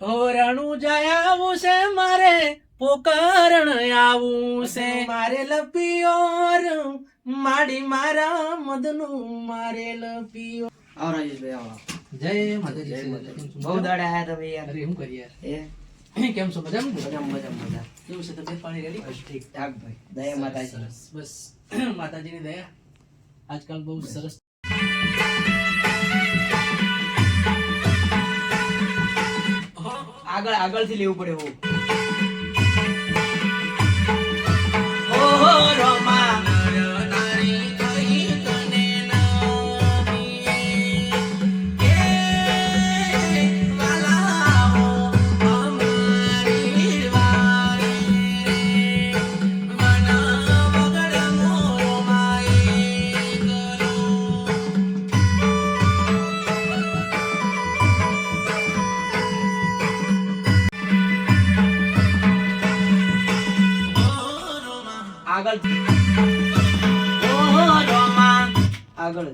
ઓરણું જાય આવું છે મારે પોકરણ આવું છે. મારે લપિયોર માડી મારા મદનું મારે લપિયો આવો રાજેશભાઈ આવો. જય માતાજી જય માતાજી. બહુ દાડે આયા તમે યાર. અરે હું કરી યાર. કેમ છો? મજા મજા મજા કેવું છે તબિયત પાણી રેડી ઠીક ઠાક ભાઈ. દયા માતાજી. સરસ. બસ માતાજીની દયા. આજકાલ બહુ સરસ. આગળ આગળથી લેવું પડે એવું ઓહો આગળ આગળ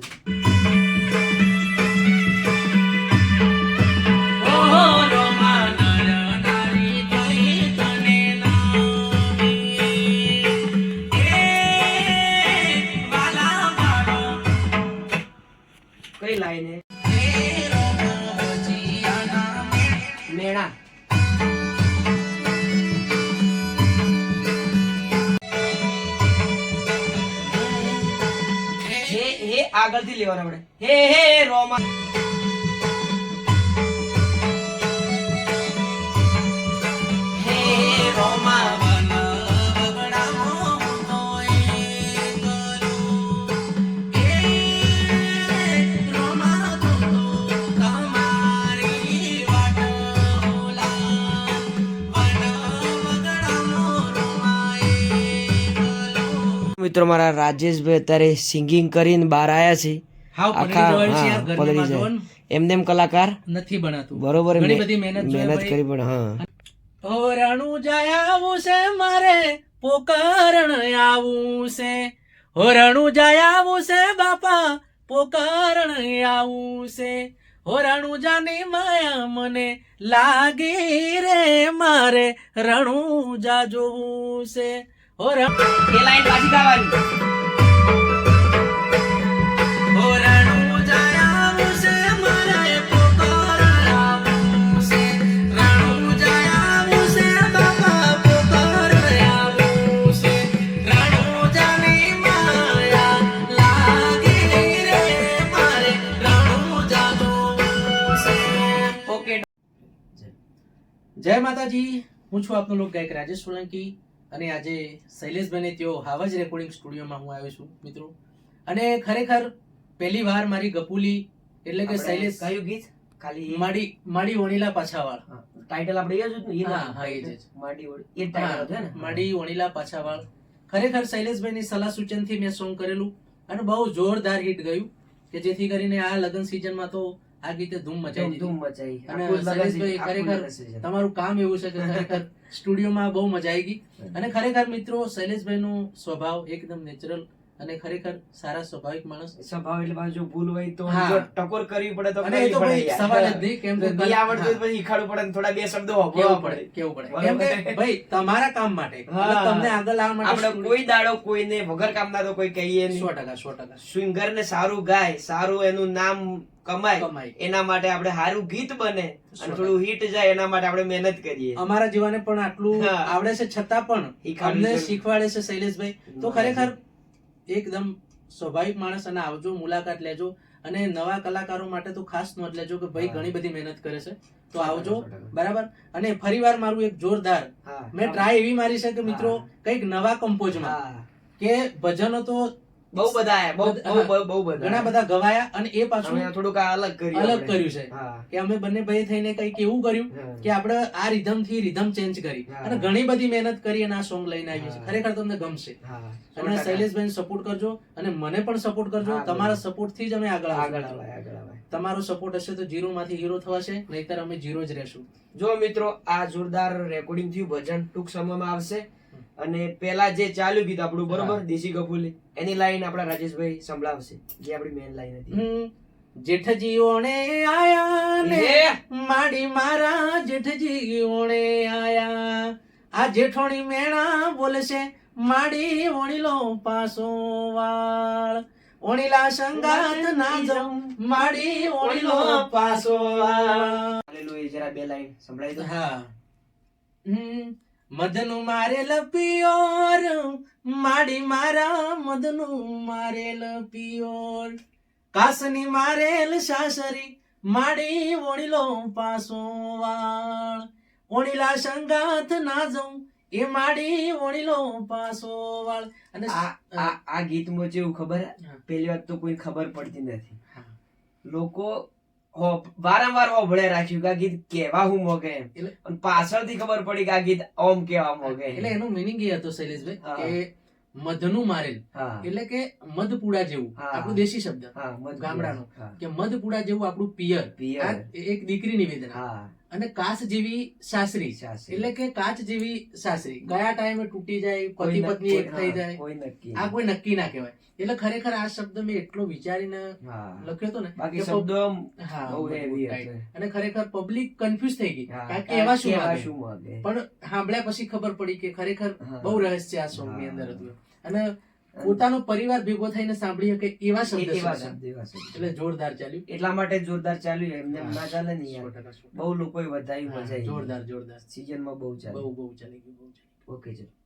હે આગળથી લેવાના આપણે હે હે રોમા. મિત્રો મારા રાજેશભાઈ અત્યારે સિંગિંગ કરીને બહાર આયા છે. આખા પલળી જાય. એમને એમ કલાકાર નથી બનાતું બરોબર ઘણી બધી મહેનત મહેનત કરી પણ હા. હોરણું જાય આવું છે મારે પોકારણ આવું છે. હોરણું જાય આવું છે બાપા પોકારણ આવું છે. હોરણું જાની માયા મને લાગી રે મારે રણું જા જોવું છે. ઓકે. જય માતાજી. હું છું આપનો લોક ગાયક રાજેશ સોલંકી. અને આજે શૈલેષભાઈને તેઓ હાવજ રેકોર્ડિંગ સ્ટુડિયોમાં હું આવ્યો છું મિત્રો અને ખરેખર પહેલી વાર મારી ગપુલી એટલે કે શૈલેષ કયું ગીત ખાલી માડી માડી વણીલા પાછાવાળ ટાઇટલ આપણે એ જ હતું ને? હા, હા, એ જ, માડી. એ ટાઇટલ હતું ને? માડી વણીલા પાછાવાળ ખરેખર શૈલેષભાઈની સલાહ સૂચનથી મેં સોંગ કરેલું અને બહુ જોરદાર હિટ ગયું કે જેથી કરીને આ લગ્ન સિઝનમાં તો આ રીતે ધૂમ મચાવી ધૂમ દીધી. ધૂમ મચાઈ. અને ખરેખર તમારું કામ એવું છે કે ખરેખર સ્ટુડિયોમાં બહુ મજા આવી ગઈ. અને ખરેખર મિત્રો શૈલેષભાઈનો સ્વભાવ એકદમ નેચરલ અને ખરેખર સારા સ્વાભાવિક માણસ. સ્વભાવ એટલે જો ભૂલ હોય તો જો ટકોર કરવી પડે તો અને એ તો ભાઈ સવાલ જ નહીં કેમ કે નહીં આવડતું પછી શીખવાડવું પડે ને થોડા બે શબ્દો વાપરવા પડે કેવું પડે. કેમ કે ભાઈ તમારા કામ માટે તમને આગળ આવવા માટે આપણે કોઈ દાડો કોઈને વગર કામના તો કોઈ કહીએ નહીં. ટકા સો ટકા. સિંગર ને સારું ગાય સારું એનું નામ કમાય કમાય. એના માટે આપણે સારું ગીત બને અને થોડું હિટ જાય એના માટે આપણે મહેનત કરીએ. અમારા જીવાને પણ આટલું આવડે છે છતાં પણ અમને શીખવાડે છે શૈલેષભાઈ. તો ખરેખર એકદમ સ્વાભાવિક માણસ અને આવજો મુલાકાત લેજો અને નવા કલાકારો માટે તો ખાસ નોંધ લેજો કે ભાઈ ઘણી બધી મહેનત કરે છે. તો આવજો. બરાબર? અને ફરીવાર મારું એક જોરદાર મેં ટ્રાય એવી મારી છે કે મિત્રો. કંઈક નવા કમ્પોઝમાં કે ભજનો તો બહુ બધા બહુ બહુ બહુ- બધા ઘણા બધા ગવાયા અને એ પાછું થોડુંક અલગ કર્યું અલગ કર્યું છે. કે અમે બંને ભાઈ થઈને કંઈક એવું કર્યું કે આપણે આ રિધમથી રિધમ ચેન્જ કરી. અને ઘણી બધી મહેનત કરી અને આ સોંગ લઈને આવ્યું છે ખરેખર તમને ગમશે. અને શૈલેષભાઈ સપોર્ટ કરજો અને મને પણ સપોર્ટ કરજો. તમારા. સપોર્ટથી જ અમે આગળ આગળ આવાય. તમારો સપોર્ટ હશે તો જીરો માંથી હીરો થવાશે નહીતર અમે જીરો જ રહેશું. જો મિત્રો આ જોરદાર રેકોર્ડિંગ થયું. ભજન ટૂંક સમયમાં આવશે. અને પેલા જે ચાલ્યું ગીત આપણું બરોબર? દેશી કપૂલી એની લાઈન આપણા રાજેશભાઈ સંભળાવશે જે આપણી મેન લાઈન હતી. જેઠજીઓને આયા ને માડી મારા જેઠજી ઓણે આયા. આ જેઠોણી મેણા બોલશે માડી ઓણીલો પાસો વાળ. ઓણીલા સંગાત ના જમ માડી ઓણીલો પાસો વાળ. જરા બે લાઈન સંભળાઈ દો. હા. હમ. મદનું મારેલ પિયોર માડી મારા મધનું મારેલ પિયોર કાસની મારેલ સાસરી માડી ઓણીલો પાસો વાળ. ઓણીલા સંગાથ ના જઉં એ માડી ઓણીલો પાસો વાળ. અને આ આ ગીતમાં જેવું ખબર હા. પેલી વાત તો કોઈ ખબર પડતી નથી. લોકો વારંવાર હોભળે રાખ્યું કે આ ગીત કેવા હું મોગે અને પાછળથી ખબર પડી કે આ ગીત ઓમ કેવા મોગે એટલે એનું મિનિંગ એ હતો શૈલેષભાઈ. કે મધનું મારેલ. એટલે કે મધપુડા જેવું. આપણું દેશી શબ્દ. ગામડાનો. કે મધપુડા જેવું આપણું પિયર. પિયર. એક દીકરી નિવેદન હા. અને કાચ જેવી સાસરી. એટલે કે કાચ જેવી સાસરી. કયા ટાઈમે તૂટી જાય પતિ પત્ની એક થઈ જાય. નક્કી આ કોઈ નક્કી ના કહેવાય. એટલે ખરેખર આ શબ્દ મેં એટલો વિચારીને લખ્યો હતો ને બાકી શબ્દ. અને ખરેખર પબ્લિક કન્ફ્યુઝ થઈ ગઈ. કારણ કે એવા શું માગે? પણ સાંભળ્યા પછી ખબર પડી કે ખરેખર. બહુ રહસ્ય આ સોંગની અંદર હતું. અને પોતાનો પરિવાર ભેગો થઈને સાંભળી શકે એવા શબ્દ. એટલે જોરદાર ચાલ્યું. એટલા માટે જોરદાર ચાલ્યું એમને એમ ના ચાલે ને યાર. બહુ લોકોએ વધાવી મજા જોરદાર જોરદાર. સીઝનમાં બહુ ચાલે. બહુ બહુ ચાલી ગયું બહુ ચાલી. ઓકે ચલો.